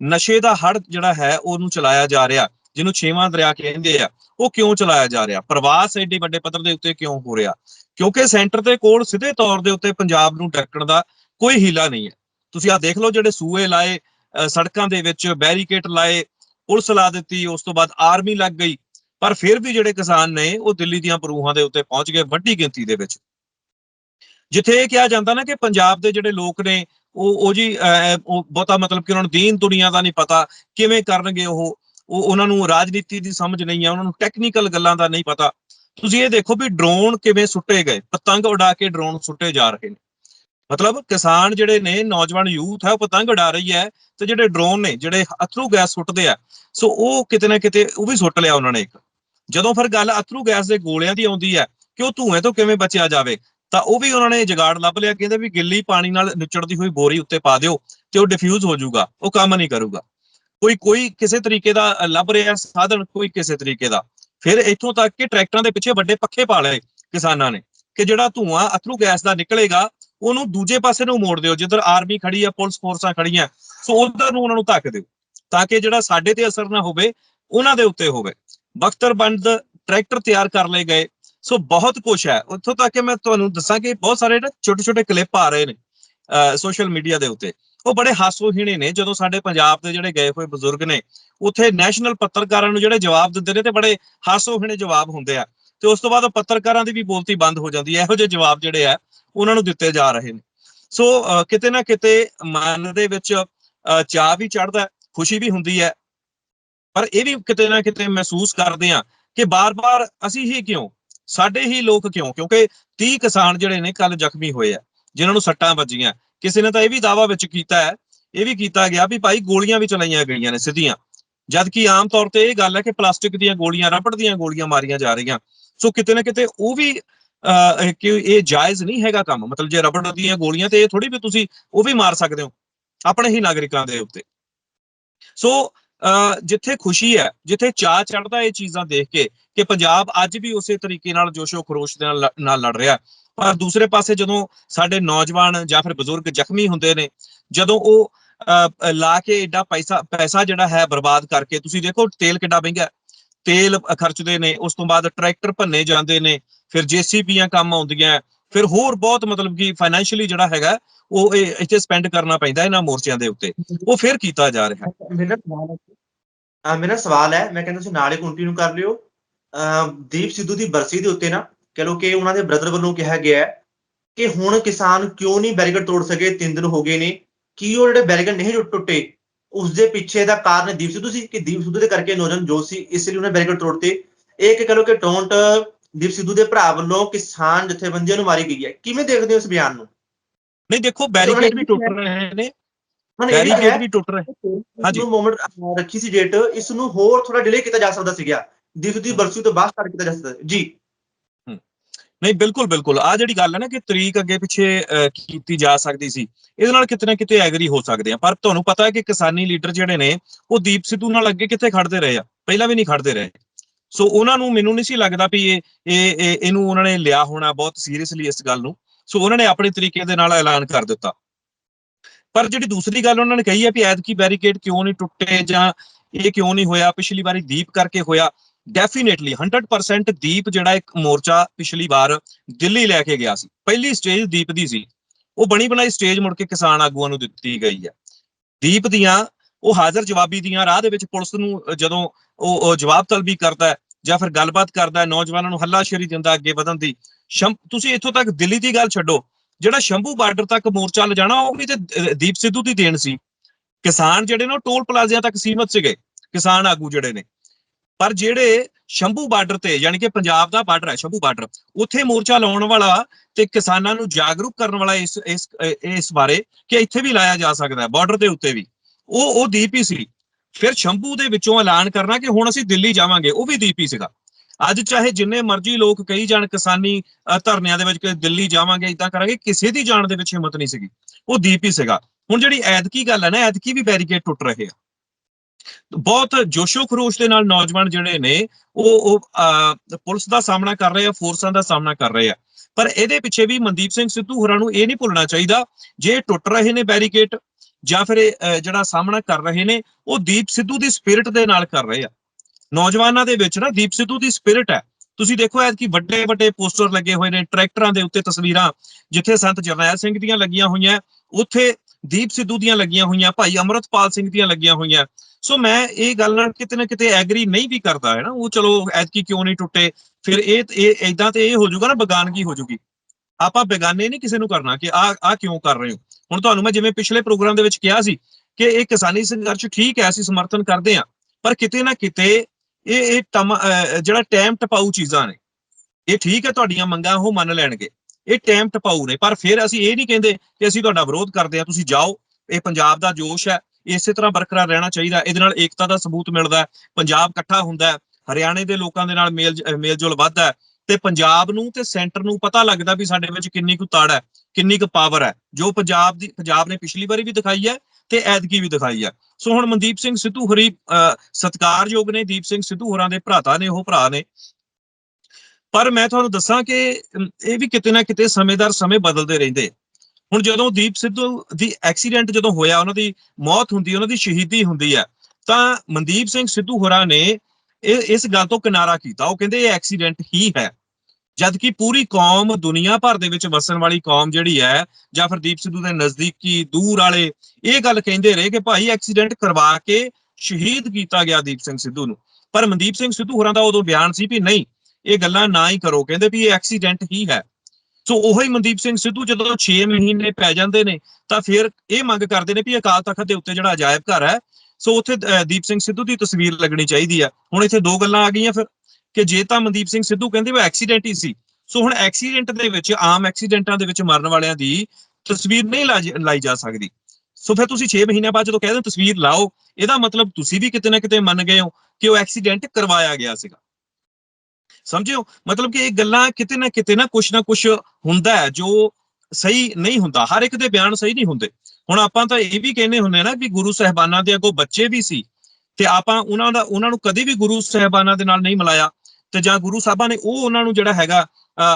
B: ਨਸ਼ੇ ਦਾ ਹੜ ਜਿਹੜਾ ਹੈ, ਉਹਨੂੰ ਚਲਾਇਆ ਜਾ ਰਿਹਾ, ਜਿਹਨੂੰ ਛੇਵਾਂ ਦਰਿਆ ਕਹਿੰਦੇ ਆ, ਉਹ ਕਿਉਂ ਚਲਾਇਆ ਜਾ ਰਿਹਾ? ਪ੍ਰਵਾਸ ਐਡੇ ਵੱਡੇ ਪੱਧਰ ਦੇ ਉੱਤੇ ਕਿਉਂ ਹੋ ਰਿਹਾ? ਕਿਉਂਕਿ ਸੈਂਟਰ ਦੇ ਕੋਲ ਸਿੱਧੇ ਤੌਰ ਦੇ ਉੱਤੇ ਪੰਜਾਬ ਨੂੰ ਡੱਕਣ ਦਾ ਕੋਈ ਹੀਲਾ ਨਹੀਂ ਹੈ। ਤੁਸੀਂ ਆ ਦੇਖ ਲਓ ਜਿਹੜੇ ਸੂਏ ਲਾਏ ਸੜਕਾਂ ਦੇ ਵਿੱਚ ਬੈਰੀਕੇਡ ਲਾਏ, ਪੁਲਿਸ ਲਾ ਦਿੱਤੀ, ਉਸ ਤੋਂ ਬਾਅਦ ਆਰਮੀ ਲੱਗ ਗਈ। ਪਰ ਫਿਰ ਵੀ ਜਿਹੜੇ ਕਿਸਾਨ ਨੇ, ਉਹ ਦਿੱਲੀ ਦੀਆਂ ਪਰੂਹਾਂ ਦੇ ਉੱਤੇ ਪਹੁੰਚ ਗਏ, ਵੱਡੀ ਗਿਣਤੀ ਦੇ ਵਿੱਚ। ਜਿੱਥੇ ਇਹ ਕਿਹਾ ਜਾਂਦਾ ਨਾ ਕਿ ਪੰਜਾਬ ਦੇ ਜਿਹੜੇ ਲੋਕ ਨੇ ਉਹ ਉਹ ਜੀ ਅਹ, ਉਹ ਬਹੁਤਾ ਮਤਲਬ ਕਿ ਉਹਨਾਂ ਨੂੰ ਦੀਨ ਦੁਨੀਆ ਦਾ ਨਹੀਂ ਪਤਾ ਕਿਵੇਂ ਕਰਨਗੇ ਉਹ ਉਹ ਉਹਨਾਂ ਨੂੰ ਰਾਜਨੀਤੀ ਦੀ ਸਮਝ ਨਹੀਂ ਹੈ ਉਹਨਾਂ ਨੂੰ ਟੈਕਨੀਕਲ ਗੱਲਾਂ ਦਾ ਨਹੀਂ ਪਤਾ। ਤੁਸੀਂ ਇਹ ਦੇਖੋ ਵੀ ਡਰੋਨ ਕਿਵੇਂ ਸੁੱਟੇ ਗਏ ਪਤੰਗ ਉਡਾ ਕੇ ਡਰੋਨ ਸੁੱਟੇ ਜਾ ਰਹੇ ਨੇ। ਮਤਲਬ ਕਿਸਾਨ ਜਿਹੜੇ ਨੇ ਨੌਜਵਾਨ ਯੂਥ ਹੈ ਉਹ ਪਤੰਗ ਉਡਾ ਰਹੀ ਹੈ ਤੇ ਜਿਹੜੇ ਡਰੋਨ ਨੇ ਜਿਹੜੇ ਅਥਰੂ ਗੈਸ ਸੁੱਟਦੇ ਆ ਸੋ ਉਹ ਕਿਤੇ ਨਾ ਕਿਤੇ ਉਹ ਵੀ ਸੁੱਟ ਲਿਆ ਉਹਨਾਂ ਨੇ ਇੱਕ। ਜਦੋਂ ਫਿਰ ਗੱਲ ਅਥਰੂ ਗੈਸ ਦੇ ਗੋਲਿਆਂ ਦੀ ਆਉਂਦੀ ਹੈ ਕਿ ਉਹ ਧੂਏ ਤੋਂ ਕਿਵੇਂ ਬਚਿਆ ਜਾਵੇ ਤਾਂ ਉਹ ਵੀ ਉਹਨਾਂ ਨੇ ਜਗਾੜ ਲੱਭ ਲਿਆ ਕਹਿੰਦੇ ਵੀ ਗਿੱਲੀ ਪਾਣੀ ਨਾਲ ਨਿਚੜਦੀ ਹੋਈ ਬੋਰੀ ਉੱਤੇ ਪਾ ਦਿਓ ਤੇ ਉਹ ਡਿਫਿਊਜ਼ ਹੋ ਜਾਊਗਾ, ਉਹ ਕੰਮ ਨਹੀਂ ਕਰੂਗਾ। ਕੋਈ ਕੋਈ ਕਿਸੇ ਤਰੀਕੇ ਦਾ ਲੱਭ ਰਿਹਾ ਸਾਧਨ, ਕੋਈ ਕਿਸੇ ਤਰੀਕੇ ਦਾ। ਫਿਰ ਇੱਥੋਂ ਤੱਕ ਕਿ ਟਰੈਕਟਰਾਂ ਦੇ ਪਿੱਛੇ ਵੱਡੇ ਪੱਖੇ ਪਾ ਲਏ ਕਿਸਾਨਾਂ ਨੇ ਕਿ ਜਿਹੜਾ ਧੂਆਂ ਅਥਰੂ ਗੈਸ ਦਾ ਨਿਕਲੇਗਾ, ਉਹਨੂੰ ਦੂਜੇ ਪਾਸੇ ਨੂੰ ਮੋੜ ਦਿਓ, ਜਿੱਧਰ ਆਰਮੀ ਖੜੀ ਆ, ਪੁਲਿਸ ਫੋਰਸਾਂ ਖੜੀਆਂ, ਸੋ ਉਧਰ ਨੂੰ ਉਹਨਾਂ ਨੂੰ ਧੱਕ ਦਿਓ, ਤਾਂ ਕਿ ਜਿਹੜਾ ਸਾਡੇ ਤੇ ਅਸਰ ਨਾ ਹੋਵੇ, ਉਹਨਾਂ ਦੇ ਉੱਤੇ ਹੋਵੇ। ਬਖਤਰਬੰਦ ਟਰੈਕਟਰ ਤਿਆਰ ਕਰ ਲਏ ਗਏ। ਸੋ ਬਹੁਤ ਕੁਝ ਹੈ। ਉੱਥੋਂ ਤੱਕ ਕਿ ਮੈਂ ਤੁਹਾਨੂੰ ਦੱਸਾਂ ਕਿ ਬਹੁਤ ਸਾਰੇ ਨਾ ਛੋਟੇ ਛੋਟੇ ਕਲਿੱਪ ਆ ਰਹੇ ਨੇ ਸੋਸ਼ਲ ਮੀਡੀਆ ਦੇ ਉੱਤੇ। ਉਹ ਬੜੇ ਹਾਸੋਹੀਣੇ ਨੇ। ਜਦੋਂ ਸਾਡੇ ਪੰਜਾਬ ਦੇ ਜਿਹੜੇ ਗਏ ਹੋਏ ਬਜ਼ੁਰਗ ਨੇ ਉੱਥੇ ਨੈਸ਼ਨਲ ਪੱਤਰਕਾਰਾਂ ਨੂੰ ਜਿਹੜੇ ਜਵਾਬ ਦਿੰਦੇ ਨੇ ਤੇ ਬੜੇ ਹਾਸੋਹੀਣੇ ਜਵਾਬ ਹੁੰਦੇ ਆ। ਤੇ ਉਸ ਤੋਂ ਬਾਅਦ ਉਹ ਪੱਤਰਕਾਰਾਂ ਦੀ ਵੀ ਬੋਲਤੀ ਬੰਦ ਹੋ ਜਾਂਦੀ ਹੈ। ਇਹੋ ਜਿਹੇ ਜਵਾਬ ਜਿਹੜੇ ਆ ਉਹਨਾਂ ਨੂੰ ਦਿੱਤੇ ਜਾ ਰਹੇ ਨੇ। ਸੋ ਕਿਤੇ ਨਾ ਕਿਤੇ ਮਨ ਦੇ ਵਿੱਚ ਅਹ, ਚਾਅ ਵੀ ਚੜਦਾ ਖੁਸ਼ੀ ਵੀ ਹੁੰਦੀ ਹੈ। ਪਰ ਇਹ ਵੀ ਕਿਤੇ ਨਾ ਕਿਤੇ ਮਹਿਸੂਸ ਕਰਦੇ ਆ ਕਿ ਬਾਰ-ਬਾਰ ਅਸੀਂ ਹੀ ਕਿਉਂ ਸਾਡੇ ਹੀ ਲੋਕ ਕਿਉਂ? ਕਿਉਂਕਿ 30 ਕਿਸਾਨ ਜਿਹੜੇ ਨੇ ਕੱਲ ਜ਼ਖਮੀ ਹੋਏ ਆ ਜਿਨ੍ਹਾਂ ਨੂੰ ਸੱਟਾਂ ਵੱਜੀਆਂ। ਕਿਸੇ ਨੇ ਤਾਂ ਇਹ ਵੀ ਦਾਵਾ ਵਿੱਚ ਕੀਤਾ ਹੈ ਇਹ ਵੀ ਕੀਤਾ ਗਿਆ ਵੀ ਭਾਈ ਗੋਲੀਆਂ ਵੀ ਚਲਾਈਆਂ ਗਈਆਂ ਨੇ ਸਿੱਧੀਆਂ। ਜਦ ਕਿ ਆਮ ਤੌਰ ਤੇ ਇਹ ਗੱਲ ਹੈ ਕਿ ਪਲਾਸਟਿਕ ਦੀਆਂ ਗੋਲੀਆਂ ਰਬੜ ਦੀਆਂ ਗੋਲੀਆਂ ਮਾਰੀਆਂ ਜਾ ਰਹੀਆਂ। ਸੋ ਕਿਤੇ ਨਾ ਕਿਤੇ ਉਹ ਵੀ ਅਹ, ਕਿ ਇਹ ਜਾਇਜ਼ ਨਹੀਂ ਹੈਗਾ ਕੰਮ। ਮਤਲਬ ਜੇ ਰਬੜ ਦੀਆਂ ਗੋਲੀਆਂ ਤੇ ਇਹ ਥੋੜੀ ਵੀ ਤੁਸੀਂ ਉਹ ਵੀ ਮਾਰ ਸਕਦੇ ਹੋ ਆਪਣੇ ਹੀ ਨਾਗਰਿਕਾਂ ਦੇ ਉੱਤੇ। ਸੋ ਜਿੱਥੇ ਖੁਸ਼ੀ ਹੈ ਜਿੱਥੇ ਚਾਹ ਚੜਦਾ ਇਹ ਚੀਜ਼ਾਂ ਦੇਖ ਕੇ ਕਿ ਪੰਜਾਬ ਅੱਜ ਵੀ ਉਸੇ ਤਰੀਕੇ ਨਾਲ ਜੋਸ਼ੋ ਖਰੋਸ਼ ਦੇ ਨਾਲ ਲੜ ਰਿਹਾ। ਪਰ ਦੂਸਰੇ ਪਾਸੇ ਜਦੋਂ ਸਾਡੇ ਨੌਜਵਾਨ ਜਾਂ ਫਿਰ ਬਜ਼ੁਰਗ ਜ਼ਖਮੀ ਹੁੰਦੇ ਨੇ ਜਦੋਂ ਉਹ ਅਹ, ਲਾ ਕੇ ਏਡਾ ਪੈਸਾ ਪੈਸਾ ਜਿਹੜਾ ਹੈ ਬਰਬਾਦ ਕਰਕੇ ਤੁਸੀਂ ਦੇਖੋ ਤੇਲ ਕਿੱਡਾ ਮਹਿੰਗਾ ਤੇਲ ਖਰਚਦੇ ਨੇ ਉਸ ਤੋਂ ਬਾਅਦ ਟਰੈਕਟਰ ਭੰਨੇ ਜਾਂਦੇ ਨੇ ਫਿਰ ਜੀਸੀਬੀਆਂ ਕੰਮ ਆਉਂਦੀਆਂ ਫਿਰ ਹੋਰ ਬਹੁਤ ਮਤਲਬ ਕਿ ਫਾਈਨੈਂਸ਼ੀਅਲੀ ਜਿਹੜਾ ਹੈਗਾ, ਉਹ ਇਹ ਇੱਥੇ ਸਪੈਂਡ ਕਰਨਾ ਪੈਂਦਾ ਇਹਨਾਂ ਮੋਰਚਿਆਂ ਦੇ ਉੱਤੇ। ਉਹ ਫਿਰ ਕੀਤਾ ਜਾ ਰਿਹਾ। ਹੈ।
A: ਮੇਰਾ ਸਵਾਲ ਹੈ, ਮੈਂ ਕਹਿੰਦਾ ਤੁਸੀਂ ਨਾਲ ਕੰਟੀਨਿਊ ਕਰ ਲਿਓ। ਦੀਪ ਸਿੱਧੂ ਦੀ ਬਰਸੀ ਦੇ ਉੱਤੇ ਨਾ, ਕਹ ਲੋ ਕਿ ਉਹਨਾਂ ਦੇ ਬ੍ਰਦਰ ਵੱਲੋਂ ਕਿਹਾ ਗਿਆ ਕਿ ਹੁਣ ਕਿਸਾਨ ਕਿਉਂ ਨਹੀਂ ਬੈਰੀਕੇਡ ਤੋੜ ਸਕੇ, ਤਿੰਨ ਦਿਨ ਹੋ ਗਏ ਨੇ। ਕੀ ਉਹ ਜਿਹੜੇ ਬੈਰੀਕੇਡ ਨਹੀਂ ਟੁੱਟੇ ਉਸ ਦੇ ਪਿੱਛੇ ਦਾ ਕਾਰਨ ਦੀਪ ਸਿੱਧੂ ਸੀ ਕਿ ਦੀਪ ਸਿੱਧੂ ਦੇ ਕਰਕੇ ਨੌਜਵਾਨ ਜੋਸ਼ ਸੀ, ਇਸ ਲਈ ਉਹਨੇ ਬੈਰੀਕੇਡ ਤੋੜਤੇ ਇਹ ਕਿ ਕਹ ਲੋ ਕਿ ਟੌਂਟ ਦੀਪ ਸਿੱਧੂ ਦੇ ਭਰਾ ਵੱਲੋਂ ਕਿਸਾਨ ਜਥੇਬੰਦੀਆਂ ਨੂੰ ਮਾਰੀ ਗਈ ਹੈ। ਕਿਵੇਂ ਦੇਖਦੇ ਹੋ ਇਸ ਬਿਆਨ ਨੂੰ?
B: ਨਹੀਂ ਦੇਖੋ ਬੈਰੀਕੇਡ ਵੀ ਟੁੱਟ ਰਹੇ ਨੇ। ਬੈਰੀਕੇਡ ਵੀ ਟੁੱਟ ਰਹੇ। ਹਾਂਜੀ।
A: ਮੂਵਮੈਂਟ ਰੱਖੀ ਸੀ ਡੇਟ ਇਸ ਨੂੰ ਹੋਰ ਥੋੜਾ ਡਿਲੇ ਕੀਤਾ ਜਾ ਸਕਦਾ ਸੀਗਾ। ਦੀਪ ਦੀ ਬਰਸੀ ਤੋਂ ਬਾਅਦ ਕਰ ਕੀਤਾ ਜਾ ਸਕਦਾ ਜੀ।
B: ਨਹੀਂ ਬਿਲਕੁਲ ਬਿਲਕੁਲ। ਆ ਜਿਹੜੀ ਗੱਲ ਹੈ ਨਾ ਕਿ ਤਰੀਕ ਅੱਗੇ ਪਿੱਛੇ ਕੀਤੀ ਜਾ ਸਕਦੀ ਸੀ ਇਹਦੇ ਨਾਲ ਕਿਤੇ ਨਾ ਕਿਤੇ ਐਗਰੀ ਹੋ ਸਕਦੇ ਆ। ਪਰ ਤੁਹਾਨੂੰ ਪਤਾ ਹੈ ਕਿ ਕਿਸਾਨੀ ਲੀਡਰ ਜਿਹੜੇ ਨੇ ਉਹ ਦੀਪ ਸਿੱਧੂ ਨਾਲ ਅੱਗੇ ਕਿੱਥੇ ਖੜਦੇ ਰਹੇ ਆ? ਪਹਿਲਾਂ ਵੀ ਨਹੀਂ ਖੜਦੇ ਰਹੇ। ਸੋ ਉਹਨਾਂ ਨੂੰ ਮੈਨੂੰ ਨਹੀਂ ਸੀ ਲੱਗਦਾ ਵੀ ਇਹ ਇਹ ਇਹਨੂੰ ਉਹਨਾਂ ਨੇ ਲਿਆ ਹੋਣਾ ਬਹੁਤ ਸੀਰੀਅਸਲੀ ਇਸ ਗੱਲ ਨੂੰ। ਸੋ ਉਹਨਾਂ ਨੇ ਆਪਣੇ ਤਰੀਕੇ ਦੇ ਨਾਲ ਐਲਾਨ ਕਰ ਦਿੱਤਾ। ਪਰ ਜਿਹੜੀ ਦੂਸਰੀ ਗੱਲ ਉਹਨਾਂ ਨੇ ਕਹੀ ਹੈ ਵੀ ਐਤਕੀ ਬੈਰੀਕੇਡ ਕਿਉਂ ਨਹੀਂ ਟੁੱਟੇ ਜਾਂ ਇਹ ਕਿਉਂ ਨਹੀਂ ਹੋਇਆ, ਪਿਛਲੀ ਵਾਰੀ ਦੀਪ ਕਰਕੇ ਹੋਇਆ ਡੈਫੀਨੇਟਲੀ 100% ਦੀਪ ਜਿਹੜਾ ਇੱਕ ਮੋਰਚਾ ਪਿਛਲੀ ਵਾਰ ਦਿੱਲੀ ਲੈ ਕੇ ਗਿਆ ਸੀ। ਪਹਿਲੀ ਸਟੇਜ ਦੀਪ ਦੀ ਸੀ। ਉਹ ਬਣੀ ਬਣਾਈ ਸਟੇਜ ਮੁੜ ਕੇ ਕਿਸਾਨ ਆਗੂਆਂ ਨੂੰ ਦਿੱਤੀ ਗਈ ਹੈ। ਦੀਪ ਦੀਆਂ ਉਹ ਹਾਜ਼ਰ ਜਵਾਬੀ ਦੀਆਂ ਰਾਹ ਦੇ ਵਿੱਚ ਪੁਲਿਸ ਨੂੰ ਜਦੋਂ ਉਹ ਜਵਾਬ ਤਲਬੀ ਕਰਦਾ ਹੈ ਜਾਂ ਫਿਰ ਗੱਲਬਾਤ ਕਰਦਾ ਹੈ, ਨੌਜਵਾਨਾਂ ਨੂੰ ਹੱਲਾਸ਼ੇਰੀ ਦਿੰਦਾ ਅੱਗੇ ਵਧਣ ਦੀ। ਤੁਸੀਂ ਇੱਥੋਂ ਤੱਕ ਦਿੱਲੀ ਦੀ ਗੱਲ ਛੱਡੋ। ਜਿਹੜਾ ਸ਼ੰਭੂ ਬਾਰਡਰ ਤੱਕ ਮੋਰਚਾ ਲਿਜਾਣਾ, ਉਹ ਵੀ ਤੇ ਦੀਪ ਸਿੱਧੂ ਦੀ ਦੇਣ ਸੀ। ਕਿਸਾਨ ਜਿਹੜੇ ਨੇ ਉਹ ਟੋਲ ਪਲਾਜ਼ਿਆਂ ਤੱਕ ਸੀਮਤ ਸੀਗੇ, ਕਿਸਾਨ ਆਗੂ ਜਿਹੜੇ ਨੇ। ਪਰ ਜਿਹੜੇ ਸ਼ੰਭੂ ਬਾਰਡਰ ਤੇ, ਯਾਨੀ ਕਿ ਪੰਜਾਬ ਦਾ ਬਾਰਡਰ ਹੈ, ਸ਼ੰਭੂ ਬਾਰਡਰ, ਉੱਥੇ ਮੋਰਚਾ ਲਾਉਣ ਵਾਲਾ ਤੇ ਕਿਸਾਨਾਂ ਨੂੰ ਜਾਗਰੂਕ ਕਰਨ ਵਾਲਾ ਇਸ ਇਸ ਇਸ ਬਾਰੇ ਕਿ ਇੱਥੇ ਵੀ ਲਾਇਆ ਜਾ ਸਕਦਾ ਹੈ, ਬਾਰਡਰ ਦੇ ਉੱਤੇ ਵੀ। ਉਹ ਉਹ ਦੀਪ ਹੀ ਸੀ। ਫਿਰ ਸ਼ੰਭੂ ਦੇ ਵਿੱਚੋਂ ਐਲਾਨ ਕਰਨਾ ਕਿ ਹੁਣ ਅਸੀਂ ਦਿੱਲੀ ਜਾਵਾਂਗੇ ਉਹ ਵੀ ਦੀਪ ਹੀ ਸੀਗਾ। ਅੱਜ ਚਾਹੇ ਜਿੰਨੇ ਮਰਜ਼ੀ ਲੋਕ ਕਈ ਜਾਣ ਕਿਸਾਨੀ ਧਰਨਿਆਂ ਦੇ ਵਿੱਚ ਕਿ ਦਿੱਲੀ ਜਾਵਾਂਗੇ ਇਦਾਂ ਕਰਾਂਗੇ ਕਿਸੇ ਦੀ ਜਾਣ ਦੇ ਵਿੱਚ ਹਿੰਮਤ ਨਹੀਂ ਸੀਗੀ। ਉਹ ਦੀਪ ਹੀ ਸੀਗਾ। ਹੁਣ ਜਿਹੜੀ ਐਤਕੀ ਗੱਲ ਹੈ ਨਾ ਐਤਕੀ ਵੀ ਬੈਰੀਕੇਡ ਟੁੱਟ ਰਹੇ ਆ। ਬਹੁਤ ਜੋਸ਼ੋ ਖਰੋਸ਼ ਦੇ ਨਾਲ ਨੌਜਵਾਨ ਜਿਹੜੇ ਨੇ ਉਹ ਉਹ ਅਹ, ਪੁਲਿਸ ਦਾ ਸਾਹਮਣਾ ਕਰ ਰਹੇ ਆ ਫੋਰਸਾਂ ਦਾ ਸਾਹਮਣਾ ਕਰ ਰਹੇ ਆ। ਪਰ ਇਹਦੇ ਪਿੱਛੇ ਵੀ ਮਨਦੀਪ ਸਿੰਘ ਸਿੱਧੂ ਹੋਰਾਂ ਨੂੰ ਇਹ ਨਹੀਂ ਭੁੱਲਣਾ ਚਾਹੀਦਾ ਜੇ ਟੁੱਟ ਰਹੇ ਨੇ ਬੈਰੀਕੇਡ ਜਾਂ ਫਿਰ ਜਿਹੜਾ ਸਾਹਮਣਾ ਕਰ ਰਹੇ ਨੇ, ਉਹ ਦੀਪ ਸਿੱਧੂ ਦੀ ਸਪਿਰਿਟ ਦੇ ਨਾਲ ਕਰ ਰਹੇ ਆ। ਨੌਜਵਾਨਾਂ ਦੇ ਵਿੱਚ ਨਾ ਦੀਪ ਸਿੱਧੂ ਦੀ ਸਪਿਰਿਟ ਹੈ। ਤੁਸੀਂ ਦੇਖੋ ਐਤਕੀ ਵੱਡੇ ਵੱਡੇ ਪੋਸਟਰ ਲੱਗੇ ਹੋਏ ਨੇ, ਟਰੈਕਟਰਾਂ ਦੇ ਉੱਤੇ ਤਸਵੀਰਾਂ, ਜਿੱਥੇ ਸੰਤ ਜਰਨੈਲ ਸਿੰਘ ਦੀਆਂ ਲੱਗੀਆਂ ਹੋਈਆਂ, ਉੱਥੇ ਦੀਪ ਸਿੱਧੂ ਦੀਆਂ ਲੱਗੀਆਂ ਹੋਈਆਂ, ਭਾਈ ਅਮਰਤਪਾਲ ਸਿੰਘ ਦੀਆਂ ਲੱਗੀਆਂ ਹੋਈਆਂ। ਸੋ ਮੈਂ ਇਹ ਗੱਲ ਨਾਲ ਕਿਤੇ ਨਾ ਕਿਤੇ ਐਗਰੀ ਨਹੀਂ ਵੀ ਕਰਦਾ, ਹੈ ਨਾ? ਉਹ ਚਲੋ ਐਤਕੀ ਕਿਉਂ ਨਹੀਂ ਟੁੱਟੇ? ਫਿਰ ਇਹ ਇਹ ਇਦਾਂ ਤੇ ਇਹ ਹੋ ਜਾਊਗਾ ਨਾ, ਬਗਾਨਗੀ ਹੋ ਜਾਊਗੀ। ਆਪਾਂ ਬੇਗਾਨੇ ਨਹੀਂ ਕਿਸੇ ਨੂੰ ਕਰਨਾ ਕਿ ਆ ਆ ਕਿਉਂ ਕਰ ਰਹੇ ਹੋ? ਹੁਣ ਤੁਹਾਨੂੰ ਮੈਂ ਜਿਵੇਂ ਪਿਛਲੇ ਪ੍ਰੋਗਰਾਮ ਦੇ ਵਿੱਚ ਕਿਹਾ ਸੀ ਕਿ ਇਹ ਕਿਸਾਨੀ ਸੰਘਰਸ਼ ਠੀਕ ਹੈ, ਅਸੀਂ ਸਮਰਥਨ ਕਰਦੇ ਹਾਂ, ਪਰ ਕਿਤੇ ਨਾ ਕਿਤੇ ਇਹ ਇਹ ਜਿਹੜਾ ਟਾਈਮ ਟਪਾਊ ਚੀਜ਼ਾਂ ਨੇ, ਇਹ ਠੀਕ ਹੈ ਤੁਹਾਡੀਆਂ ਮੰਗਾਂ ਉਹ ਮੰਨ ਲੈਣਗੇ, ਇਹ ਟਾਈਮ ਟਪਾਊ ਨੇ, ਪਰ ਫਿਰ ਅਸੀਂ ਇਹ ਨਹੀਂ ਕਹਿੰਦੇ ਕਿ ਅਸੀਂ ਤੁਹਾਡਾ ਵਿਰੋਧ ਕਰਦੇ ਹਾਂ, ਤੁਸੀਂ ਜਾਓ, ਇਹ ਪੰਜਾਬ ਦਾ ਜੋਸ਼ ਹੈ, ਇਸੇ ਤਰ੍ਹਾਂ ਬਰਕਰਾਰ ਰਹਿਣਾ ਚਾਹੀਦਾ, ਇਹਦੇ ਨਾਲ ਏਕਤਾ ਦਾ ਸਬੂਤ ਮਿਲਦਾ ਪੰਜਾਬ ਇਕੱਠਾ ਹੁੰਦਾ ਹਰਿਆਣੇ ਦੇ ਲੋਕਾਂ ਦੇ ਨਾਲ ਮੇਲ ਮੇਲਜੋਲ ਵੱਧਦਾ ਤੇ ਪੰਜਾਬ ਨੂੰ ਤੇ ਸੈਂਟਰ ਨੂੰ ਪਤਾ ਲੱਗਦਾ ਵੀ ਸਾਡੇ ਵਿੱਚ ਕਿੰਨੀ ਕੁ ਤਾੜ ਹੈ ਕਿੰਨੀ ਕੁ ਪਾਵਰ ਹੈ। ਜੋ ਪੰਜਾਬ ਦੀ ਪੰਜਾਬ ਨੇ ਪਿਛਲੀ ਵਾਰੀ ਵੀ ਦਿਖਾਈ ਹੈ ਤੇ ਐਤਕੀ ਵੀ ਦਿਖਾਈ ਹੈ। ਸੋ ਹੁਣ ਮਨਦੀਪ ਸਿੰਘ ਸਿੱਧੂ ਹਰੀ ਅਹ, ਨੇ ਦੀਪ ਸਿੰਘ ਸਿੱਧੂ ਹੋਰਾਂ ਦੇ ਭਰਾਤਾ ਨੇ ਉਹ ਭਰਾ ਨੇ। ਪਰ ਮੈਂ ਤੁਹਾਨੂੰ ਦੱਸਾਂ ਕਿ ਇਹ ਵੀ ਕਿਤੇ ਨਾ ਕਿਤੇ ਸਮੇਂਦਾਰ ਸਮੇਂ ਬਦਲਦੇ ਰਹਿੰਦੇ। ਹੁਣ ਜਦੋਂ ਦੀਪ ਸਿੱਧੂ ਦੀ ਐਕਸੀਡੈਂਟ ਜਦੋਂ ਹੋਇਆ ਉਹਨਾਂ ਦੀ ਮੌਤ ਹੁੰਦੀ ਉਹਨਾਂ ਦੀ ਸ਼ਹੀਦੀ ਹੁੰਦੀ ਹੈ ਤਾਂ ਮਨਦੀਪ ਸਿੰਘ ਸਿੱਧੂ ਹੋਰਾਂ ਨੇ ਇਸ ਗੱਲ ਤੋਂ ਕਿਨਾਰਾ ਕੀਤਾ। ਉਹ ਕਹਿੰਦੇ ਇਹ ਐਕਸੀਡੈਂਟ ਹੀ ਹੈ। ਜਦ ਕਿ ਪੂਰੀ ਕੌਮ ਦੁਨੀਆ ਭਰ ਦੇ ਵਿੱਚ ਵਸਣ ਵਾਲੀ ਕੌਮ ਜਿਹੜੀ ਹੈ, ਜਾਂ ਫਿਰ ਸਿੱਧੂ ਦੇ ਨਜ਼ਦੀਕੀ ਦੂਰ ਵਾਲੇ, ਇਹ ਗੱਲ ਕਹਿੰਦੇ ਰਹੇ ਕਿ ਭਾਈ ਐਕਸੀਡੈਂਟ ਕਰਵਾ ਕੇ ਸ਼ਹੀਦ ਕੀਤਾ ਗਿਆ ਦੀਪ ਸਿੰਘ ਸਿੱਧੂ ਨੂੰ। ਪਰ ਮਨਦੀਪ ਸਿੰਘ ਸਿੱਧੂ ਹੋਰਾਂ ਦਾ ਉਦੋਂ ਬਿਆਨ ਸੀ ਵੀ ਨਹੀਂ, ਇਹ ਗੱਲਾਂ ਨਾ ਹੀ ਕਰੋ। ਕਹਿੰਦੇ ਵੀ ਇਹ ਐਕਸੀਡੈਂਟ ਹੀ ਹੈ। ਸੋ ਉਹੀ ਮਨਦੀਪ ਸਿੰਘ ਸਿੱਧੂ ਜਦੋਂ 6 ਮਹੀਨੇ ਪੈ ਜਾਂਦੇ ਨੇ, ਤਾਂ ਫਿਰ ਇਹ ਮੰਗ ਕਰਦੇ ਨੇ ਵੀ ਅਕਾਲ ਤਖਤ ਦੇ ਉੱਤੇ ਜਿਹੜਾ ਅਜਾਇਬ ਘਰ ਹੈ ਸੋ ਉੱਥੇ ਦੀਪ ਸਿੰਘ ਸਿੱਧੂ ਦੀ ਤਸਵੀਰ ਲੱਗਣੀ ਚਾਹੀਦੀ ਆ। ਹੁਣ ਇੱਥੇ ਦੋ ਗੱਲਾਂ ਆ ਗਈਆਂ ਫਿਰ। ਕਿ ਜੇ ਤਾਂ ਮਨਦੀਪ ਸਿੰਘ ਸਿੱਧੂ ਕਹਿੰਦੇ ਉਹ ਐਕਸੀਡੈਂਟ ਹੀ ਸੀ। ਸੋ ਹੁਣ ਐਕਸੀਡੈਂਟ ਦੇ ਵਿੱਚ, ਆਮ ਐਕਸੀਡੈਂਟਾਂ ਦੇ ਵਿੱਚ ਮਰਨ ਵਾਲਿਆਂ ਦੀ ਤਸਵੀਰ ਨਹੀਂ ਲਾਜ- ਲਾਈ ਜਾ ਸਕਦੀ। ਸੋ ਫਿਰ ਤੁਸੀਂ 6 ਮਹੀਨਿਆਂ ਬਾਅਦ ਜਦੋਂ ਕਹਿੰਦੇ ਹੋ ਤਸਵੀਰ ਲਾਓ, ਇਹਦਾ ਮਤਲਬ ਤੁਸੀਂ ਵੀ ਕਿਤੇ ਨਾ ਕਿਤੇ ਮੰਨ ਗਏ ਹੋ ਕਿ ਉਹ ਐਕਸੀਡੈਂਟ ਕਰਵਾਇਆ ਗਿਆ ਸੀਗਾ। ਸਮਝਿਓ ਮਤਲਬ ਕਿ ਇਹ ਗੱਲਾਂ ਕਿਤੇ ਨਾ ਕਿਤੇ ਨਾ ਕੁਛ ਨਾ ਕੁਛ ਹੁੰਦਾ ਹੈ, ਜੋ ਸਹੀ ਨਹੀਂ ਹੁੰਦਾ। ਹਰ ਇੱਕ ਦੇ ਬਿਆਨ ਸਹੀ ਨਹੀਂ ਹੁੰਦੇ। ਹੁਣ ਆਪਾਂ ਤਾਂ ਇਹ ਵੀ ਕਹਿੰਦੇ ਹੁੰਦੇ ਆ ਨਾ ਵੀ ਗੁਰੂ ਸਾਹਿਬਾਨਾਂ ਦੇ ਅੱਗੋਂ ਬੱਚੇ ਵੀ ਸੀ ਤੇ ਆਪਾਂ ਉਹਨਾਂ ਦਾ ਉਹਨਾਂ ਨੂੰ ਕਦੇ ਵੀ ਗੁਰੂ ਸਾਹਿਬਾਨਾਂ ਦੇ ਨਾਲ ਨਹੀਂ ਮਿਲਾਇਆ ਤੇ ਜਾਂ ਗੁਰੂ ਸਾਹਿਬਾਂ ਨੇ ਉਹ ਉਹਨਾਂ ਨੂੰ ਜਿਹੜਾ ਹੈਗਾ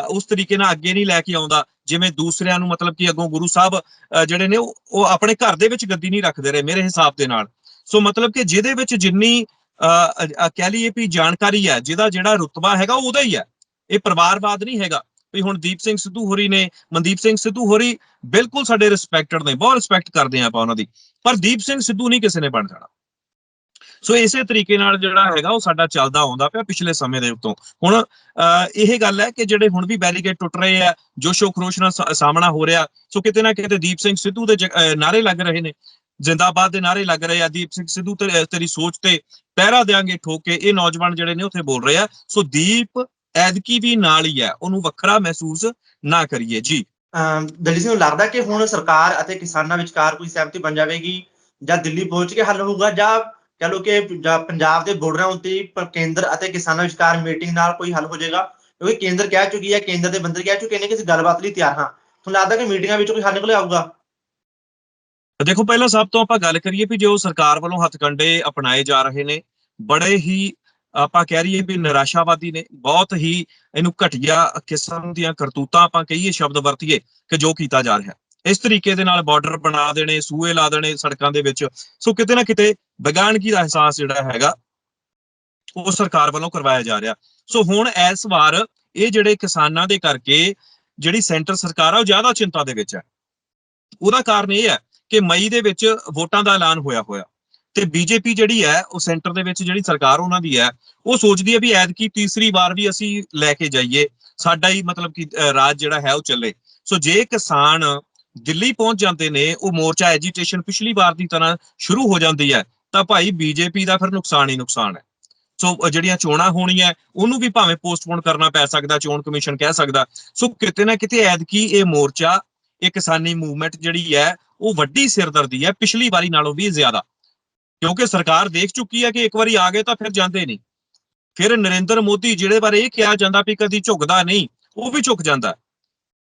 B: ਉਸ ਤਰੀਕੇ ਨਾਲ ਅੱਗੇ ਨਹੀਂ ਲੈ ਕੇ ਆਉਂਦਾ ਜਿਵੇਂ ਦੂਸਰਿਆਂ ਨੂੰ ਮਤਲਬ ਕਿ ਅੱਗੋਂ ਗੁਰੂ ਸਾਹਿਬ ਅਹ, ਜਿਹੜੇ ਨੇ ਉਹ ਆਪਣੇ ਘਰ ਦੇ ਵਿੱਚ ਗੱਦੀ ਨਹੀਂ ਰੱਖਦੇ ਰਹੇ ਮੇਰੇ ਹਿਸਾਬ ਦੇ ਨਾਲ। ਸੋ ਮਤਲਬ ਕਿ ਜਿਹਦੇ ਵਿੱਚ ਜਿੰਨੀ ਅਹ, ਕਹਿ ਲਈਏ ਵੀ ਜਾਣਕਾਰੀ ਹੈ ਜਿਹਦਾ ਜਿਹੜਾ ਰੁਤਬਾ ਹੈਗਾ ਉਹਦਾ ਹੀ ਹੈ। ਇਹ ਪਰਿਵਾਰਵਾਦ ਨਹੀਂ ਹੈਗਾ। ਵੀ ਹੁਣ ਦੀਪ ਸਿੰਘ ਸਿੱਧੂ ਹੋਰੀ ਨੇ, ਮਨਦੀਪ ਸਿੰਘ ਸਿੱਧੂ ਹੋਰੀ ਬਿਲਕੁਲ ਸਾਡੇ ਰਿਸਪੈਕਟਡ ਨੇ, ਬਹੁਤ ਰਿਸਪੈਕਟ ਕਰਦੇ ਆ ਆਪਾਂ ਉਹਨਾਂ ਦੀ। ਪਰ ਦੀਪ ਸਿੰਘ ਸਿੱਧੂ ਨਹੀਂ ਕਿਸੇ ਨੇ ਬਣ ਜਾਣਾ। ਸੋ ਇਸੇ ਤਰੀਕੇ ਨਾਲ ਜਿਹੜਾ ਹੈਗਾ ਉਹ ਸਾਡਾ ਚੱਲਦਾ ਆਉਂਦਾ ਪਿਆ ਪਿਛਲੇ ਸਮੇਂ ਦੇ ਉੱਤੋਂ। ਹੁਣ ਇਹ ਗੱਲ ਹੈ ਕਿ ਜਿਹੜੇ ਹੁਣ ਵੀ ਬੈਰੀਕੇਡ ਟੁੱਟ ਰਹੇ ਆ, ਜੋਸ਼ੋ ਖਰੋਸ਼ ਨਾਲ ਸਾਹਮਣਾ ਹੋ ਰਿਹਾ, ਸੋ ਕਿਤੇ ਨਾ ਕਿਤੇ ਦੀਪ ਸਿੰਘ ਸਿੱਧੂ ਦੇ ਜ- ਨਾਅਰੇ ਲੱਗ ਰਹੇ ਨੇ। ਜਿੰਦਾਬਾਦ ਦੇ ਨਾਅਰੇ ਲੱਗ ਰਹੇ ਆ ਦੀਪ ਸਿੰਘ ਸਿੱਧੂ ਤੇ ਤੇਰੀ ਸੋਚ ਤੇ। ਪਹਿਰਾ ਦੇਾਂਗੇ ਠੋਕ ਕੇ, ਇਹ ਨੌਜਵਾਨ ਜਿਹੜੇ ਨੇ ਉੱਥੇ ਬੋਲ ਰਹੇ ਆ। ਸੋ ਦੀਪ ਐਦਕੀ ਵੀ ਨਾਲ ਹੀ ਹੈ ਉਹਨੂੰ ਵੱਖਰਾ ਮਹਿਸੂਸ ਨਾ ਕਰੀਏ। ਜੀ।
A: ਸਿੰਘ ਨੂੰ ਲੱਗਦਾ ਕਿ ਹੁਣ ਸਰਕਾਰ ਅਤੇ ਕਿਸਾਨਾਂ ਵਿਚਕਾਰ ਕੋਈ ਸਹਿਮਤੀ ਬਣ ਜਾਵੇਗੀ? ਜਾਂ ਦਿੱਲੀ ਪਹੁੰਚ ਕੇ ਹੱਲ ਹੋਊਗਾ? ਜਾਂ ਕਹ ਲਓ ਕਿ ਪੰਜਾਬ ਦੇ ਬਾਰਡਰਾਂ ਉੱਤੇ ਕੇਂਦਰ ਅਤੇ ਕਿਸਾਨਾਂ ਵਿਚਕਾਰ ਮੀਟਿੰਗ ਨਾਲ ਕੋਈ ਹੱਲ ਹੋ ਜਾਏਗਾ? ਕਿਉਂਕਿ ਕੇਂਦਰ ਕਹਿ ਚੁੱਕੀ ਹੈ ਕੇਂਦਰ ਦੇ ਬੰਦਰ ਕਹਿ ਚੁੱਕੇ ਨੇ ਕਿ ਅਸੀਂ ਗੱਲਬਾਤ ਲਈ ਤਿਆਰ ਹਾਂ। ਤੁਹਾਨੂੰ ਲੱਗਦਾ ਕਿ ਮੀਟਿੰਗਾਂ ਵਿੱਚ ਕੋਈ ਹੱਲ ਨਿਕਲ ਆਊਗਾ
B: ਦੇਖੋ ਪਹਿਲਾਂ ਸਭ ਤੋਂ ਆਪਾਂ ਗੱਲ ਕਰੀਏ ਵੀ ਜੋ ਸਰਕਾਰ ਵੱਲੋਂ ਹੱਥਕੰਡੇ ਅਪਣਾਏ ਜਾ ਰਹੇ ਨੇ ਬੜੇ ਹੀ ਆਪਾਂ ਕਹਿ ਰਹੀਏ ਵੀ ਨਿਰਾਸ਼ਾਵਾਦੀ ਨੇ, ਬਹੁਤ ਹੀ ਇਹਨੂੰ ਘਟੀਆ ਕਿਸਮ ਦੀਆਂ ਕਰਤੂਤਾਂ ਆਪਾਂ ਕਹੀਏ, ਸ਼ਬਦ ਵਰਤੀਏ ਕਿ ਜੋ ਕੀਤਾ ਜਾ ਰਿਹਾ। ਇਸ ਤਰੀਕੇ ਦੇ ਨਾਲ ਬਾਰਡਰ ਬਣਾ ਦੇਣੇ, ਸੂਏ ਲਾ ਦੇਣੇ ਸੜਕਾਂ ਦੇ ਵਿੱਚ। ਸੋ ਕਿਤੇ ਨਾ ਕਿਤੇ ਬੇਗਾਨਗੀ ਦਾ ਅਹਿਸਾਸ ਜਿਹੜਾ ਹੈਗਾ, ਉਹ ਸਰਕਾਰ ਵੱਲੋਂ ਕਰਵਾਇਆ ਜਾ ਰਿਹਾ। ਸੋ ਹੁਣ ਇਸ ਵਾਰ ਇਹ ਜਿਹੜੇ ਕਿਸਾਨਾਂ ਦੇ ਕਰਕੇ ਜਿਹੜੀ ਸੈਂਟਰ ਸਰਕਾਰ ਆ, ਉਹ ਜ਼ਿਆਦਾ ਚਿੰਤਾ ਦੇ ਵਿੱਚ ਹੈ। ਉਹਦਾ ਕਾਰਨ ਇਹ ਹੈ ਕਿ ਮਈ ਦੇ ਵਿੱਚ ਵੋਟਾਂ ਦਾ ਐਲਾਨ ਹੋਇਆ ਹੋਇਆ। ਤੇ ਬੀਜੇਪੀ ਜਿਹੜੀ ਹੈ, ਉਹ ਸੈਂਟਰ ਦੇ ਵਿੱਚ ਜਿਹੜੀ ਸਰਕਾਰ ਉਹਨਾਂ ਦੀ ਹੈ, ਉਹ ਸੋਚਦੀ ਹੈ ਵੀ ਐਤਕੀ ਤੀਸਰੀ ਵਾਰ ਵੀ ਅਸੀਂ ਲੈ ਕੇ ਜਾਈਏ। ਸਾਡਾ ਹੀ ਮਤਲਬ ਕਿ ਰਾਜ ਜਿਹੜਾ ਹੈ ਉਹ ਚੱਲੇ। ਸੋ ਜੇ ਕਿਸਾਨ ਦਿੱਲੀ ਪਹੁੰਚ ਜਾਂਦੇ ਨੇ, ਉਹ ਮੋਰਚਾ ਐਜੀਟੇਸ਼ਨ ਪਿਛਲੀ ਵਾਰ ਦੀ ਤਰ੍ਹਾਂ ਸ਼ੁਰੂ ਹੋ ਜਾਂਦੀ ਹੈ, ਤਾਂ ਭਾਈ ਬੀਜੇਪੀ ਦਾ ਫਿਰ ਨੁਕਸਾਨ ਹੀ ਨੁਕਸਾਨ ਹੈ। ਸੋ ਜਿਹੜੀਆਂ ਚੋਣਾਂ ਹੋਣੀਆਂ, ਉਹਨੂੰ ਵੀ ਭਾਵੇਂ ਪੋਸਟਪੋਨ ਕਰਨਾ ਪੈ ਸਕਦਾ, ਚੋਣ ਕਮਿਸ਼ਨ ਕਹਿ ਸਕਦਾ। ਸੋ ਕਿਤੇ ਨਾ ਕਿਤੇ ਐਦਕੀ ਇਹ ਮੋਰਚਾ, ਇਹ ਕਿਸਾਨੀ ਮੂਵਮੈਂਟ ਜਿਹੜੀ ਹੈ, ਉਹ ਵੱਡੀ ਸਿਰਦਰਦੀ ਹੈ, ਪਿਛਲੀ ਵਾਰੀ ਨਾਲੋਂ ਵੀ ਜ਼ਿਆਦਾ। ਕਿਉਂਕਿ ਸਰਕਾਰ ਦੇਖ ਚੁੱਕੀ ਹੈ ਕਿ ਇੱਕ ਵਾਰੀ ਆ ਗਏ ਤਾਂ ਫਿਰ ਜਾਂਦੇ ਨਹੀਂ। ਫਿਰ ਨਰਿੰਦਰ ਮੋਦੀ ਜਿਹੜੇ ਬਾਰੇ ਇਹ ਕਿਹਾ ਜਾਂਦਾ ਵੀ ਕਦੀ ਝੁਕਦਾ ਨਹੀਂ, ਉਹ ਵੀ ਝੁਕ ਜਾਂਦਾ।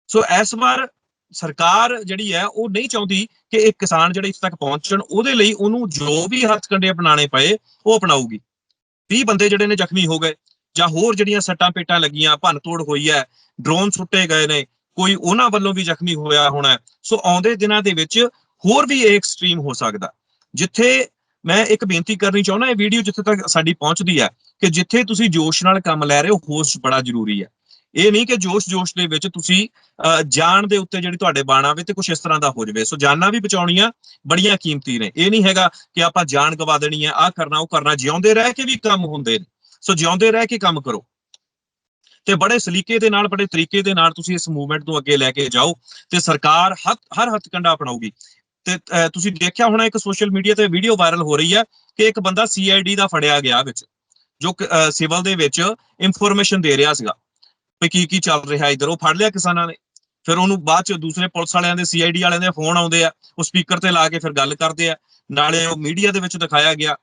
B: ਸੋ ਇਸ ਵਾਰ ਸਰਕਾਰ ਜਿਹੜੀ ਹੈ ਉਹ ਨਹੀਂ ਚਾਹੁੰਦੀ ਕਿ ਇਹ ਕਿਸਾਨ ਜਿਹੜੇ ਇਸ ਤੱਕ ਪਹੁੰਚਣ, ਉਹਦੇ ਲਈ ਉਹਨੂੰ ਜੋ ਵੀ ਹੱਥ ਕੰਡੇ ਅਪਣਾਣੇ ਪਏ, ਉਹ ਅਪਣਾਊਗੀ। 30 ਬੰਦੇ ਜਿਹੜੇ ਨੇ ਜ਼ਖਮੀ ਹੋ ਗਏ, ਜਾਂ ਹੋਰ ਜਿਹੜੀਆਂ ਸੱਟਾਂ ਪੇਟਾਂ ਲੱਗੀਆਂ ਭੰਨ ਤੋੜ ਹੋਈ ਹੈ, ਡਰੋਨ ਸੁੱਟੇ ਗਏ ਨੇ, ਕੋਈ ਉਹਨਾਂ ਵੱਲੋਂ ਵੀ ਜ਼ਖਮੀ ਹੋਇਆ ਹੋਣਾ ਸੋ ਆਉਂਦੇ ਦਿਨਾਂ ਦੇ ਵਿੱਚ ਹੋਰ ਵੀ ਇਹ ਐਕਸਟ੍ਰੀਮ ਹੋ ਸਕਦਾ। ਜਿੱਥੇ ਮੈਂ ਇੱਕ ਬੇਨਤੀ ਕਰਨੀ ਚਾਹੁੰਦਾ, ਇਹ ਵੀਡੀਓ ਜਿੱਥੇ ਤੱਕ ਸਾਡੀ ਪਹੁੰਚਦੀ ਹੈ ਕਿ ਜਿੱਥੇ ਤੁਸੀਂ ਜੋਸ਼ ਨਾਲ ਕੰਮ ਲੈ ਰਹੇ ਹੋ, ਹੋਸ਼ ਬੜਾ ਜ਼ਰੂਰੀ ਹੈ। ਇਹ ਨਹੀਂ ਕਿ ਜੋਸ਼ ਜੋਸ਼ ਦੇ ਵਿੱਚ ਤੁਸੀਂ ਜਾਨ ਦੇ ਉੱਤੇ ਜਿਹੜੀ ਤੁਹਾਡੇ ਬਾਣ ਆਵੇ ਤੇ ਕੁਝ ਇਸ ਤਰ੍ਹਾਂ ਦਾ ਹੋ ਜਾਵੇ। ਸੋ ਜਾਨਾਂ ਵੀ ਬਚਾਉਣੀਆਂ ਬੜੀਆਂ ਕੀਮਤੀ ਨੇ। ਇਹ ਨਹੀਂ ਹੈਗਾ ਕਿ ਆਪਾਂ ਜਾਨ ਗਵਾ ਦੇਣੀ ਹੈ, ਆਹ ਕਰਨਾ, ਉਹ ਕਰਨਾ, ਜਿਉਂਦੇ ਰਹਿ ਕੇ ਵੀ ਕੰਮ ਹੁੰਦੇ ਨੇ। ਸੋ ਜਿਉਂਦੇ ਰਹਿ ਕੇ ਕੰਮ ਕਰੋ। ਤੇ ਬੜੇ ਸਲੀਕੇ ਦੇ ਨਾਲ, ਬੜੇ ਤਰੀਕੇ ਦੇ ਨਾਲ ਤੁਸੀਂ ਇਸ ਮੂਵਮੈਂਟ ਨੂੰ ਅੱਗੇ ਲੈ ਕੇ ਜਾਓ ਤੇ ਸਰਕਾਰ ਹੱਥ, ਹਰ ਹੱਥ ਕੰਡਾ ਅਪਣਾਊਗੀ। ਤੇ ਤੁਸੀਂ ਦੇਖਿਆ ਹੋਣਾ ਇੱਕ ਸੋਸ਼ਲ ਮੀਡੀਆ ਤੇ ਵੀਡੀਓ ਵਾਇਰਲ ਹੋ ਰਹੀ ਹੈ ਕਿ ਇੱਕ ਬੰਦਾ ਸੀਆਈਡੀ ਦਾ ਫੜਿਆ ਗਿਆ ਵਿੱਚ, ਜੋ ਸਿਵਲ ਦੇ ਵਿੱਚ ਇਨਫੋਰਮੇਸ਼ਨ ਦੇ ਰਿਹਾ ਸੀਗਾ ਵੀ ਕੀ ਕੀ ਚੱਲ ਰਿਹਾ ਇਧਰ। ਉਹ ਫੜ ਲਿਆ ਕਿਸਾਨਾਂ ਨੇ। ਫਿਰ ਉਹਨੂੰ ਬਾਅਦ ਚ ਦੂਸਰੇ ਪੁਲਿਸ ਵਾਲਿਆਂ ਦੇ ਸੀਆਈਡੀ ਵਾਲਿਆਂ ਦੇ ਫੋਨ ਆਉਂਦੇ ਆ। ਉਹ ਸਪੀਕਰ ਤੇ ਲਾ ਕੇ ਫਿਰ ਗੱਲ ਕਰਦੇ ਆ। ਨਾਲੇ ਉਹ ਮੀਡੀਆ ਦੇ ਵਿੱਚ ਦਿਖਾਇਆ ਗਿਆ।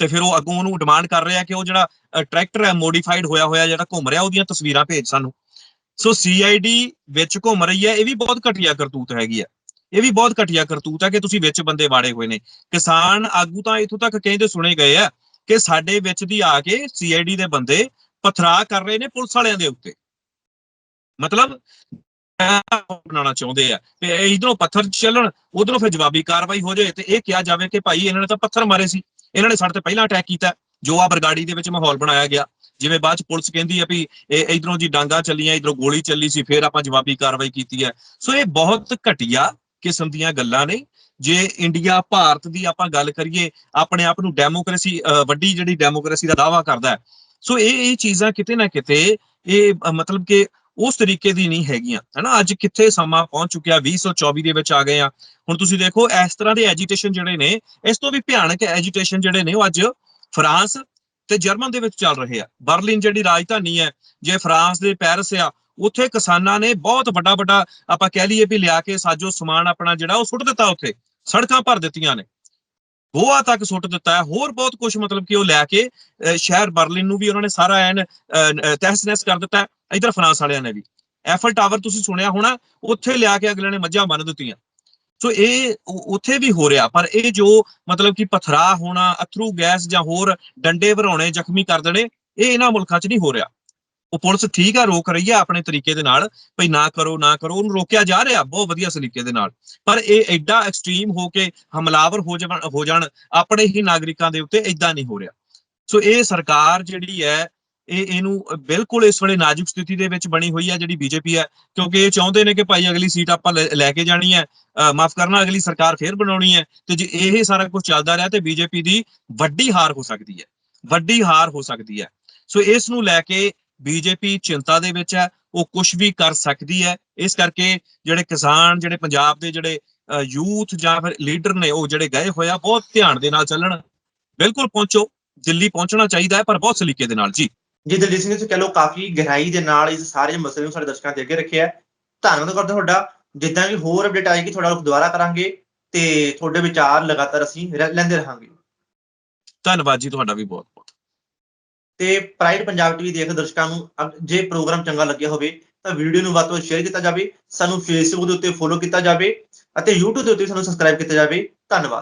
B: ਤੇ ਫਿਰ ਉਹ ਅੱਗੋਂ ਉਹਨੂੰ ਡਿਮਾਂਡ ਕਰ ਰਿਹਾ ਕਿ ਉਹ ਜਿਹੜਾ ਟਰੈਕਟਰ ਹੈ ਮੋਡੀਫਾਈਡ ਹੋਇਆ ਹੋਇਆ ਜਿਹੜਾ ਘੁੰਮ ਰਿਹਾ, ਉਹਦੀਆਂ ਤਸਵੀਰਾਂ ਭੇਜ ਸਾਨੂੰ। ਸੋ ਸੀਆਈਡੀ ਵਿੱਚ ਘੁੰਮ ਰਹੀ ਹੈ। ਇਹ ਵੀ ਬਹੁਤ ਘਟੀਆ ਕਰਤੂਤ ਹੈਗੀ ਆ। ਇਹ ਵੀ ਬਹੁਤ ਘਟੀਆ ਕਰਤੂਤ ਹੈ ਕਿ ਤੁਸੀਂ ਵਿੱਚ ਬੰਦੇ ਵਾੜੇ ਹੋਏ ਨੇ। ਕਿਸਾਨ ਆਗੂ ਤਾਂ ਇਥੋਂ ਤੱਕ ਕਹਿੰਦੇ ਸੁਣੇ ਗਏ ਆ ਕਿ ਸਾਡੇ ਵਿੱਚ ਦੀ ਆ ਕੇ ਸੀਆਈਡੀ ਦੇ ਬੰਦੇ ਪਥਰਾ ਕਰ ਰਹੇ ਨੇ ਪੁਲਿਸ ਵਾਲਿਆਂ ਦੇ ਉੱਤੇ। ਮਤਲਬ ਬਣਾਉਣਾ ਚਾਹੁੰਦੇ ਆ ਤੇ ਇਧਰੋਂ ਪੱਥਰ ਚੱਲਣ ਉਧਰੋਂ ਫਿਰ ਜਵਾਬੀ ਕਾਰਵਾਈ ਹੋ ਜਾਏ ਤੇ ਇਹ ਕਿਹਾ ਜਾਵੇ ਕਿ ਭਾਈ ਇਹਨਾਂ ਨੇ ਤਾਂ ਪੱਥਰ ਮਾਰੇ ਸੀ। ਇਹਨਾਂ ਨੇ ਸਾਡੇ ਤੇ ਪਹਿਲਾਂ ਅਟੈਕ ਕੀਤਾ, ਜੋ ਆ ਬਰਗਾੜੀ ਦੇ ਵਿੱਚ ਮਾਹੌਲ ਬਣਾਇਆ ਗਿਆ। ਜਿਵੇਂ ਬਾਅਦ ਚ ਪੁਲਿਸ ਕਹਿੰਦੀ ਆ ਵੀ ਇਹ ਇਧਰੋਂ ਜੀ ਡਾਂਗਾ ਚੱਲੀਆਂ, ਇਧਰੋਂ ਗੋਲੀ ਚੱਲੀ ਸੀ, ਫਿਰ ਆਪਾਂ ਜਵਾਬੀ ਕਾਰਵਾਈ ਕੀਤੀ ਹੈ ਸੋ ਇਹ ਬਹੁਤ ਘਟੀਆ ਕਿਸਮ ਦੀਆਂ ਗੱਲਾਂ ਨੇ। ਜੇ ਇੰਡੀਆ ਭਾਰਤ ਦੀ ਆਪਾਂ ਗੱਲ ਕਰੀਏ, ਆਪਣੇ ਆਪ ਨੂੰ ਡੈਮੋਕ੍ਰੇਸੀ ਵੱਡੀ ਜਿਹੜੀ ਡੈਮੋਕ੍ਰੇਸੀ ਦਾ ਦਾਵਾ ਕਰਦਾ ਹੈ। ਸੋ ਇਹ ਇਹ ਚੀਜ਼ਾਂ ਕਿਤੇ ਨਾ ਕਿਤੇ ਇਹ ਮਤਲਬ ਕਿ ਉਸ ਤਰੀਕੇ ਦੀ ਨਹੀਂ ਹੈਗੀਆਂ। ਹਨਾ, ਅੱਜ ਕਿੱਥੇ ਸਮਾਂ ਪਹੁੰਚ ਚੁੱਕਿਆ 2024 ਦੇ ਵਿੱਚ ਆ ਗਏ ਆ ਹੁਣ ਤੁਸੀਂ ਦੇਖੋ, ਇਸ ਤਰ੍ਹਾਂ ਦੇ ਐਜੀਟੇਸ਼ਨ ਜਿਹੜੇ ਨੇ, ਇਸ ਤੋਂ ਵੀ ਭਿਆਨਕ ਐਜੀਟੇਸ਼ਨ ਜਿਹੜੇ ਨੇ ਉਹ ਅੱਜ ਫਰਾਂਸ ਤੇ ਜਰਮਨ ਦੇ ਵਿੱਚ ਚੱਲ ਰਹੇ ਆ। ਬਰਲਿਨ ਜਿਹੜੀ ਰਾਜਧਾਨੀ ਹੈ, ਜੇ ਫਰਾਂਸ ਦੇ ਪੈਰਿਸ ਆ ਉੱਥੇ ਕਿਸਾਨਾਂ ਨੇ ਬਹੁਤ ਵੱਡਾ ਵੱਡਾ ਆਪਾਂ ਕਹਿ ਲਈਏ ਵੀ ਲਿਆ ਕੇ ਸਾਜੋ ਸਮਾਨ ਆਪਣਾ ਜਿਹੜਾ ਉਹ ਸੁੱਟ ਦਿੱਤਾ ਉੱਥੇ, ਸੜਕਾਂ ਭਰ ਦਿੱਤੀਆਂ ਨੇ। ਗੋਆ ਤੱਕ ਸੁੱਟ ਦਿੱਤਾ ਹੈ, ਹੋਰ ਬਹੁਤ ਕੁਝ ਮਤਲਬ ਕਿ ਉਹ ਲੈ ਕੇ ਸ਼ਹਿਰ ਬਰਲਿਨ ਨੂੰ ਵੀ ਉਹਨਾਂ ਨੇ ਸਾਰਾ ਐਨ ਤਹਿਸ ਨਹਿਸ ਕਰ ਦਿੱਤਾ ਇਧਰ ਫਰਾਂਸ ਵਾਲਿਆਂ ਨੇ ਵੀ। ਐਫਲ ਟਾਵਰ ਤੁਸੀਂ ਸੁਣਿਆ ਹੋਣਾ, ਉੱਥੇ ਲਿਆ ਕੇ ਅਗਲੇ ਨੇ ਮੱਝਾਂ ਬੰਨ ਦਿੱਤੀਆਂ। ਸੋ ਇਹ ਉੱਥੇ ਵੀ ਹੋ ਰਿਹਾ, ਪਰ ਇਹ ਜੋ ਮਤਲਬ ਕਿ ਪਥਰਾ ਹੋਣਾ, ਅਥਰੂ ਗੈਸ ਜਾਂ ਹੋਰ ਡੰਡੇ ਭਰਾਉਣੇ ਜ਼ਖਮੀ ਕਰ ਦੇਣੇ, ਇਹ ਇਹਨਾਂ ਮੁਲਕਾਂ 'ਚ ਨਹੀਂ ਹੋ ਰਿਹਾ। ਉਹ ਪੁਲਿਸ ਠੀਕ ਹੈ ਰੋਕ ਰਹੀ ਹੈ ਆਪਣੇ ਤਰੀਕੇ ਦੇ ਨਾਲ, ਭਈ ਨਾ ਕਰੋ ਨਾ ਕਰੋ, ਉਹਨੂੰ ਰੋਕਿਆ ਜਾ ਰਿਹਾ ਬਹੁਤ ਵਧੀਆ ਤਰੀਕੇ ਦੇ ਨਾਲ। ਪਰ ਇਹ ਐਡਾ ਐਕਸਟ੍ਰੀਮ ਹੋ ਕੇ ਹਮਲਾਵਰ ਹੋ ਜਾਣ ਹੋ ਜਾਣ, ਆਪਣੇ ਹੀ ਨਾਗਰਿਕਾਂ ਦੇ ਉੱਤੇ ਐਦਾਂ ਨਹੀਂ ਹੋ ਰਿਹਾ। ਸੋ ਇਹ ਸਰਕਾਰ ਜਿਹੜੀ ਹੈ, ਇਹ, ਇਹਨੂੰ ਬਿਲਕੁਲ ਇਸ ਵੇਲੇ ਨਾਜ਼ੁਕ ਸਥਿਤੀ ਦੇ ਵਿੱਚ ਬਣੀ ਹੋਈ ਹੈ ਜਿਹੜੀ ਬੀਜੇਪੀ ਹੈ। ਕਿਉਂਕਿ ਇਹ ਚਾਹੁੰਦੇ ਨੇ ਕਿ ਭਾਈ ਅਗਲੀ ਸੀਟ ਆਪਾਂ ਲੈ ਲੈ ਕੇ ਜਾਣੀ ਹੈ ਮਾਫ ਕਰਨਾ, ਅਗਲੀ ਸਰਕਾਰ ਫੇਰ ਬਣਾਉਣੀ ਹੈ। ਤੇ ਜੇ ਇਹ ਸਾਰਾ ਕੁਝ ਚੱਲਦਾ ਰਿਹਾ ਤੇ ਬੀਜੇਪੀ ਦੀ ਵੱਡੀ ਹਾਰ ਹੋ ਸਕਦੀ ਹੈ। ਵੱਡੀ ਹਾਰ ਹੋ ਸਕਦੀ ਹੈ। ਸੋ ਇਸ ਨੂੰ ਲੈ ਕੇ ਬੀਜੇਪੀ ਚਿੰਤਾ ਦੇ ਵਿੱਚ ਹੈ ਉਹ ਕੁਝ ਵੀ ਕਰ ਸਕਦੀ ਹੈ। ਇਸ ਕਰਕੇ ਜਿਹੜੇ ਕਿਸਾਨ ਜਿਹੜੇ ਪੰਜਾਬ ਦੇ ਜਿਹੜੇ ਯੂਥ ਜਾਂ ਫਿਰ ਲੀਡਰ ਨੇ ਉਹ ਜਿਹੜੇ ਗਏ ਹੋਇਆ ਬਹੁਤ ਧਿਆਨ ਦੇ ਨਾਲ ਚੱਲਣ। ਬਿਲਕੁਲ ਪਹੁੰਚੋ ਦਿੱਲੀ ਪਹੁੰਚਣਾ ਚਾਹੀਦਾ ਹੈ ਪਰ ਬਹੁਤ ਸਲੀਕੇ ਦੇ ਨਾਲ ਜੀ।
A: ਜੀ ਦਲਜੀਤ ਸਿੰਘ ਤੁਸੀਂ ਕਹ ਲਓ ਕਾਫੀ ਗਹਿਰਾਈ ਦੇ ਨਾਲ ਇਸ ਸਾਰੇ ਮਸਲੇ ਨੂੰ ਸਾਡੇ ਦਰਸ਼ਕਾਂ ਦੇ ਅੱਗੇ ਰੱਖਿਆ। ਧੰਨਵਾਦ ਕਰਦੇ ਤੁਹਾਡਾ। ਜਿੱਦਾਂ ਵੀ ਹੋਰ ਅਪਡੇਟ ਆਏਗੀ ਤੁਹਾਡਾ ਦੁਬਾਰਾ ਕਰਾਂਗੇ ਤੇ ਤੁਹਾਡੇ ਵਿਚਾਰ ਲਗਾਤਾਰ ਅਸੀਂ ਲੈਂਦੇ ਰਹਾਂਗੇ।
B: ਧੰਨਵਾਦ ਜੀ ਤੁਹਾਡਾ ਵੀ ਬਹੁਤ
A: ਤੇ ਪ੍ਰਾਈਡ ਪੰਜਾਬ ਟੀਵੀ ਦੇਖ ਦਰਸ਼ਕਾਂ ਨੂੰ ਅਗ- ਜੇ ਪ੍ਰੋਗਰਾਮ ਚੰਗਾ ਲੱਗਿਆ ਹੋਵੇ ਤਾਂ ਵੀਡੀਓ ਨੂੰ ਵੱਧ ਤੋਂ ਵੱਧ ਸ਼ੇਅਰ ਕੀਤਾ ਜਾਵੇ, ਸਾਨੂੰ ਫੇਸਬੁੱਕ ਦੇ ਉੱਤੇ ਫੋਲੋ ਕੀਤਾ ਜਾਵੇ ਅਤੇ YouTube ਦੇ ਉੱਤੇ ਸਾਨੂੰ ਸਬਸਕ੍ਰਾਈਬ ਕੀਤਾ ਜਾਵੇ। ਧੰਨਵਾਦ।